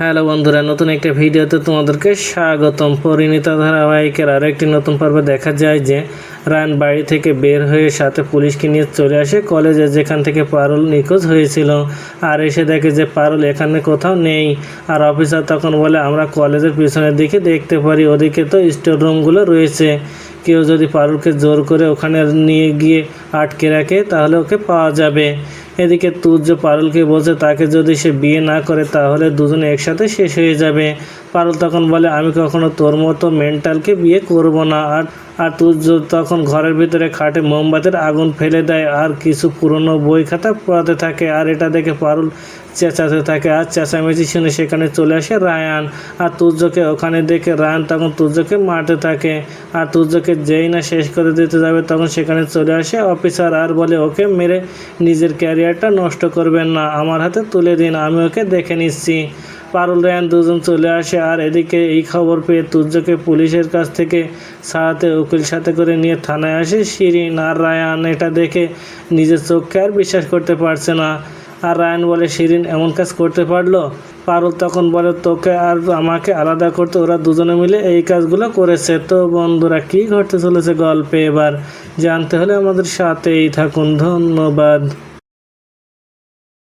Hello বন্ধুরা, নতুন একটা ভিডিওতে তোমাদেরকে স্বাগতম। পরিণীতা ধারাবাহিকের আরও একটি নতুন পর্বে দেখা যায় যে রায়ন বাড়ি থেকে বের হয়ে সাথে পুলিশকে নিয়ে চলে আসে কলেজে, যেখান থেকে পারুল নিখোঁজ হয়েছিল। আর এসে দেখে যে পারুল এখানে কোথাও নেই। আর অফিসার তখন বলে, আমরা কলেজের পিছনের দিকে দেখতে পারি, ওদিকে তো স্টোর রুমগুলো রয়েছে। কেউ যদি পারুলকে জোর করে ওখানে নিয়ে গিয়ে আটকে রাখে, তাহলে ওকে পাওয়া যাবে। এদিকে তুর্য পারুলকে বলছে, তাকে যদি সে বিয়ে না করে, তাহলে দুজনে একসাথে শেষ হয়ে যাবে। পারুল তখন বলে, আমি কখনো তোর মতো মেন্টালকে বিয়ে করব না। আর আর তুর্য তখন ঘরের ভিতরে খাটে মোমবাতির আগুন ফেলে দেয় আর কিছু পুরনো বই খাতা পড়াতে থাকে আর এটা দেখে পারুল চেঁচাতে থাকে। আর চেঁচামেচি শুনে সেখানে চলে আসে রায়ান। আর তুর্যকে ওখানে দেখে রায়ান তখন তুর্যকে মারতে থাকে। আর তুর্যকে যেই না শেষ করে দিতে যাবে তখন সেখানে চলে আসে অফিসার আর বলে, ওকে মেরে নিজের ক্যারিয়ারটা নষ্ট করবেন না। আমার হাতে তুলে দিন, আমি ওকে দেখে নিচ্ছি। পারুল রায়ান দুজন চলে আসে আর এদিকে এই খবর পেয়ে তুর্যকে পুলিশের কাছ থেকে সারাতে উকিল সাথে করে নিয়ে থানায় আসে। শিরিন আর রায়ান এটা দেখে নিজের চোখকে আর বিশ্বাস করতে পারছে না। আর রায়ান বলে, শিরিন, এমন কাজ করতে পারল? পারুল তখন বলে, তোকে আর আমাকে আলাদা করতে ওরা দুজনে মিলে এই কাজগুলো করেছে। তো বন্ধুরা, কি ঘটতে চলেছে গল্পে এবার? জানতে হলে আমাদের সাথেই থাকুন। ধন্যবাদ।